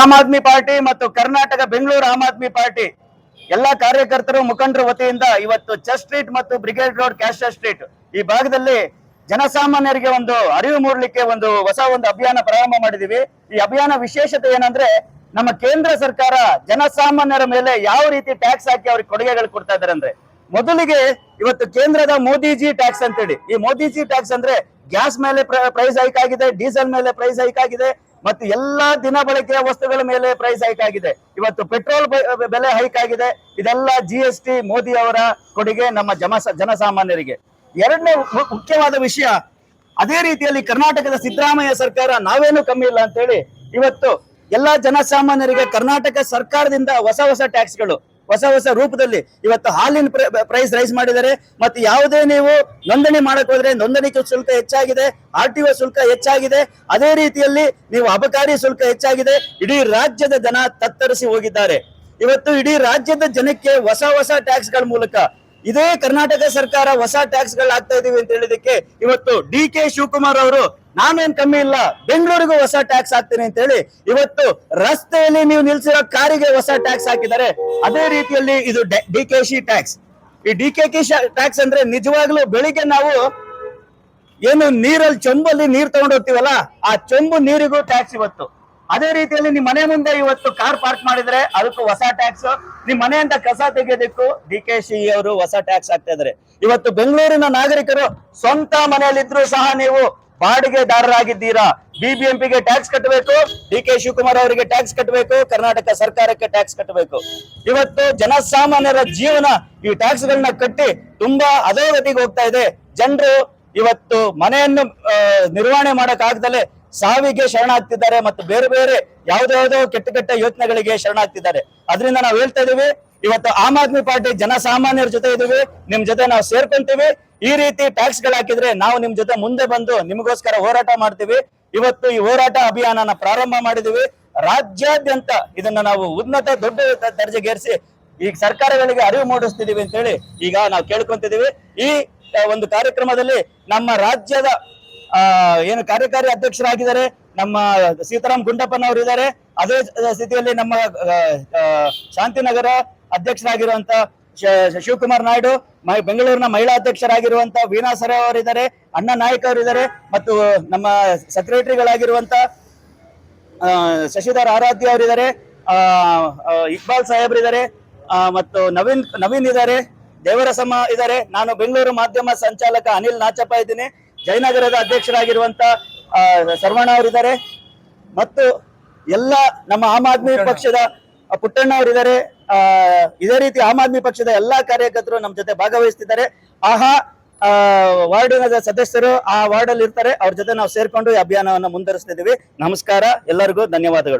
Am Aadmi party ಮತ್ತು Karnataka Bengaluru Aam Aadmi party. ಎಲ್ಲಾ ಕಾರ್ಯಕರ್ತರು ಮುಖಂಡರ ವತಿಯಿಂದ ಇವತ್ತು ಚೆಸ್ ಸ್ಟ್ರೀಟ್ ಮತ್ತು ಬ್ರಿಗೇಡ್ ರೋಡ್ ಕ್ಯಾಶರ್ ಸ್ಟ್ರೀಟ್. ಈ ಭಾಗದಲ್ಲಿ ಜನಸಾಮಾನ್ಯರಿಗೆ ಒಂದು ಅರಿವು ಮೂಡಲಿಕ್ಕೆ ಒಂದು ಹೊಸ ಒಂದು ಅಭಿಯಾನ ಪ್ರಾರಂಭ ಮಾಡಿದೀವಿ. ಈ ಅಭಿಯಾನ ವಿಶೇಷತೆ ಏನಂದ್ರೆ ನಮ್ಮ ಕೇಂದ್ರ ಸರ್ಕಾರ ಜನಸಾಮಾನ್ಯರ ಮೇಲೆ ಯಾವ ರೀತಿ ಟ್ಯಾಕ್ಸ್ ಹಾಕಿ ಅವ್ರಿಗೆ ಕೊಡುಗೆಗಳು ಕೊಡ್ತಾ ಇದಾರೆ ಅಂದ್ರೆ, ಮೊದಲಿಗೆ ಇವತ್ತು ಕೇಂದ್ರದ ಮೋದಿಜಿ ಟ್ಯಾಕ್ಸ್ ಅಂತೇಳಿ. ಈ ಮೋದಿಜಿ ಟ್ಯಾಕ್ಸ್ ಅಂದ್ರೆ ಗ್ಯಾಸ್ ಮೇಲೆ ಪ್ರೈಸ್ ಹೈಕ್ ಆಗಿದೆ, ಡೀಸೆಲ್ ಮೇಲೆ ಪ್ರೈಸ್ ಹೈಕ್ ಆಗಿದೆ ಮತ್ತು ಎಲ್ಲಾ ದಿನ ಬಳಕೆಯ ವಸ್ತುಗಳ ಮೇಲೆ ಪ್ರೈಸ್ ಹೈಕ್ ಆಗಿದೆ. ಇವತ್ತು ಪೆಟ್ರೋಲ್ ಬೆಲೆ ಹೈಕ್ ಆಗಿದೆ. ಇದೆಲ್ಲ ಜಿ ಎಸ್ ಟಿ ಮೋದಿ ಅವರ ಕೊಡುಗೆ ನಮ್ಮ ಜಮ, ಜನಸಾಮಾನ್ಯರಿಗೆ. ಎರಡನೇ ಮುಖ್ಯವಾದ ವಿಷಯ, ಅದೇ ರೀತಿಯಲ್ಲಿ ಕರ್ನಾಟಕದ ಸಿದ್ದರಾಮಯ್ಯ ಸರ್ಕಾರ ನಾವೇನು ಕಮ್ಮಿ ಇಲ್ಲ ಅಂತೇಳಿ, ಇವತ್ತು ಎಲ್ಲಾ ಜನಸಾಮಾನ್ಯರಿಗೆ ಕರ್ನಾಟಕ ಸರ್ಕಾರದಿಂದ ಹೊಸ ಹೊಸ ಟ್ಯಾಕ್ಸ್ಗಳು ಹೊಸ ಹೊಸ ರೂಪದಲ್ಲಿ ಇವತ್ತು ಹಾಲಿನ ಪ್ರೈಸ್ ರೈಸ್ ಮಾಡಿದ್ದಾರೆ. ಮತ್ತು ಯಾವುದೇ ನೀವು ನೋಂದಣಿ ಮಾಡಕ್ ಹೋದ್ರೆ ನೋಂದಣಿ ಶುಲ್ಕ ಹೆಚ್ಚಾಗಿದೆ. ಆರ್ ಟಿ ಒ ಶುಲ್ಕ ಹೆಚ್ಚಾಗಿದೆ. ಅದೇ ರೀತಿಯಲ್ಲಿ ನೀವು ಅಬಕಾರಿ ಶುಲ್ಕ ಹೆಚ್ಚಾಗಿದೆ. ಇಡೀ ರಾಜ್ಯದ ಜನ ತತ್ತರಿಸಿ ಹೋಗಿದ್ದಾರೆ. ಇವತ್ತು ಇಡೀ ರಾಜ್ಯದ ಜನಕ್ಕೆ ಹೊಸ ಹೊಸ ಟ್ಯಾಕ್ಸ್ಗಳ ಮೂಲಕ ಇದೇ ಕರ್ನಾಟಕ ಸರ್ಕಾರ ಹೊಸ ಟ್ಯಾಕ್ಸ್ಗಳು ಆಗ್ತಾ ಇದೀವಿ ಅಂತ ಹೇಳಿದಕ್ಕೆ ಇವತ್ತು ಡಿ ಕೆ ಶಿವಕುಮಾರ್ ಅವರು ನಾನೇನ್ ಕಮ್ಮಿ ಇಲ್ಲ. ಬೆಂಗಳೂರಿಗೂ ಹೊಸ ಟ್ಯಾಕ್ಸ್ ಹಾಕ್ತೀನಿ ಅಂತ ಹೇಳಿ ಇವತ್ತು ರಸ್ತೆಯಲ್ಲಿ ನೀವು ನಿಲ್ಸಿರೋ ಕಾರಿಗೆ ಹೊಸ ಟ್ಯಾಕ್ಸ್ ಹಾಕಿದ್ದಾರೆ. ಅದೇ ರೀತಿಯಲ್ಲಿ ಇದು ಡಿ ಕೆ ಶಿ ಟ್ಯಾಕ್ಸ್ ಈ ಡಿ ಕೆ ಕೆ ಟ್ಯಾಕ್ಸ್ ಅಂದ್ರೆ ನಿಜವಾಗ್ಲೂ ಬೆಳಿಗ್ಗೆ ನಾವು ಏನು ನೀರಲ್ಲಿ ಚೊಂಬಲ್ಲಿ ನೀರ್ ಹೋಗ್ತೀವಲ್ಲ ಆ ಚೊಂಬು ನೀರಿಗೂ ಟ್ಯಾಕ್ಸ್ ಇವತ್ತು. ಅದೇ ರೀತಿಯಲ್ಲಿ ನಿಮ್ ಮನೆ ಮುಂದೆ ಇವತ್ತು ಕಾರ್ ಪಾರ್ಕ್ ಮಾಡಿದ್ರೆ ಅದಕ್ಕೂ ಹೊಸ ಟ್ಯಾಕ್ಸ್ ನಿಮ್ ಮನೆಯಿಂದ ಕಸ ತೆಗೆಯೋದಕ್ಕೂ ಡಿ ಕೆ ಶಿ ಅವರು ಹೊಸ ಟ್ಯಾಕ್ಸ್ ಹಾಕ್ತಾ ಇದಾರೆ ಇವತ್ತು ಬೆಂಗಳೂರಿನ ನಾಗರಿಕರು ಸ್ವಂತ ಮನೆಯಲ್ಲಿದ್ರು ಸಹ ನೀವು ಬಾಡಿಗೆದಾರರಾಗಿದ್ದೀರಾ? ಬಿಬಿಎಂಪಿಗೆ ಟ್ಯಾಕ್ಸ್ ಕಟ್ಟಬೇಕು ಡಿ ಕೆ ಶಿವಕುಮಾರ್ ಅವರಿಗೆ ಟ್ಯಾಕ್ಸ್ ಕಟ್ಟಬೇಕು ಕರ್ನಾಟಕ ಸರ್ಕಾರಕ್ಕೆ ಟ್ಯಾಕ್ಸ್ ಕಟ್ಟಬೇಕು ಇವತ್ತು ಜನಸಾಮಾನ್ಯರ ಜೀವನ ಈ ಟ್ಯಾಕ್ಸ್ ಗಳನ್ನ ಕಟ್ಟಿ ತುಂಬಾ ಅಧೋಗತಿಗೆ ಹೋಗ್ತಾ ಇದೆ. ಜನರು ಇವತ್ತು ಮನೆಯನ್ನು ನಿರ್ವಹಣೆ ಮಾಡಕ್ ಆಗದಲ್ಲೇ ಸಾವಿಗೆ ಶರಣಾಗ್ತಿದ್ದಾರೆ ಮತ್ತು ಬೇರೆ ಬೇರೆ ಯಾವ್ದಾವುದೋ ಕೆಟ್ಟ ಕೆಟ್ಟ ಯೋಚನೆಗಳಿಗೆ ಶರಣಾಗ್ತಿದ್ದಾರೆ. ಅದರಿಂದ ನಾವು ಹೇಳ್ತಾ ಇದೀವಿ, ಇವತ್ತು ಆಮ್ ಆದ್ಮಿ ಪಾರ್ಟಿ ಜನಸಾಮಾನ್ಯರ ಜೊತೆ ಇದೀವಿ, ನಿಮ್ ಜೊತೆ ನಾವು ಸೇರ್ಕೊಂತೀವಿ. ಈ ರೀತಿ ಟ್ಯಾಕ್ಸ್ಗಳು ಹಾಕಿದ್ರೆ ನಾವು ನಿಮ್ ಜೊತೆ ಮುಂದೆ ಬಂದು ನಿಮಗೋಸ್ಕರ ಹೋರಾಟ ಮಾಡ್ತೀವಿ. ಇವತ್ತು ಈ ಹೋರಾಟ ಅಭಿಯಾನನ ಪ್ರಾರಂಭ ಮಾಡಿದೀವಿ. ರಾಜ್ಯಾದ್ಯಂತ ಇದನ್ನ ನಾವು ಉನ್ನತ ದೊಡ್ಡ ದರ್ಜೆಗೇರಿಸಿ ಈಗ ಸರ್ಕಾರಗಳಿಗೆ ಅರಿವು ಮೂಡಿಸ್ತಿದೀವಿ ಅಂತ ಹೇಳಿ ಈಗ ನಾವು ಕೇಳ್ಕೊಂತಿದೀವಿ. ಈ ಒಂದು ಕಾರ್ಯಕ್ರಮದಲ್ಲಿ ನಮ್ಮ ರಾಜ್ಯದ ಏನು ಕಾರ್ಯಕಾರಿ ಅಧ್ಯಕ್ಷರಾಗಿದ್ದಾರೆ. ನಮ್ಮ ಸೀತಾರಾಮ್ ಗುಂಡಪ್ಪನವರು ಇದ್ದಾರೆ ಅದೇ ಸ್ಥಿತಿಯಲ್ಲಿ ನಮ್ಮ ಶಾಂತಿನಗರ ಅಧ್ಯಕ್ಷರಾಗಿರುವಂತ ಶಿವಕುಮಾರ್ ನಾಯ್ಡು ಬೆಂಗಳೂರಿನ ಮಹಿಳಾ ಅಧ್ಯಕ್ಷರಾಗಿರುವಂತ ವೀಣಾ ಸರ ಅವರಿದ್ದಾರೆ ಅಣ್ಣ ನಾಯಕ್ ಅವರಿದ್ದಾರೆ ಮತ್ತು ನಮ್ಮ ಸೆಕ್ರೆಟರಿಗಳಾಗಿರುವಂತ ಶಶಿಧರ್ ಆರಾಧ್ಯ ಅವರಿದ್ದಾರೆ ಇಕ್ಬಾಲ್ ಸಾಹೇಬ್ರಿದ್ದಾರೆ ಮತ್ತು ನವೀನ್ ನವೀನ್ ಇದ್ದಾರೆ ದೇವರಸಮ ಇದ್ದಾರೆ ನಾನು ಬೆಂಗಳೂರು ಮಾಧ್ಯಮ ಸಂಚಾಲಕ ಅನಿಲ್ ನಾಚಪ್ಪ ಇದ್ದೀನಿ ಜಯನಗರದ ಅಧ್ಯಕ್ಷರಾಗಿರುವಂತ ಆ, ಸರ್ವಣ್ಣ ಅವರಿದ್ದಾರೆ ಮತ್ತು ಎಲ್ಲ ನಮ್ಮ ಆಮ್ ಆದ್ಮಿ ಪಕ್ಷದ ಪುಟ್ಟಣ್ಣ ಅವರಿದ್ದಾರೆ ಇದೇ ರೀತಿ ಆಮ್ ಆದ್ಮಿ ಪಕ್ಷದ ಎಲ್ಲಾ ಕಾರ್ಯಕರ್ತರು ನಮ್ಮ ಜೊತೆ ಭಾಗವಹಿಸ್ತಿದ್ದಾರೆ. ಆಹಾ ವಾರ್ಡಿನ ಸದಸ್ಯರು ಆ ವಾರ್ಡ್ ಅಲ್ಲಿ ಇರ್ತಾರೆ ಅವ್ರ ಜೊತೆ ನಾವು ಸೇರ್ಕೊಂಡು ಈ ಅಭಿಯಾನವನ್ನು ಮುಂದುವರಿಸ್ತಿದ್ದೀವಿ ನಮಸ್ಕಾರ. ಎಲ್ಲರಿಗೂ ಧನ್ಯವಾದಗಳು.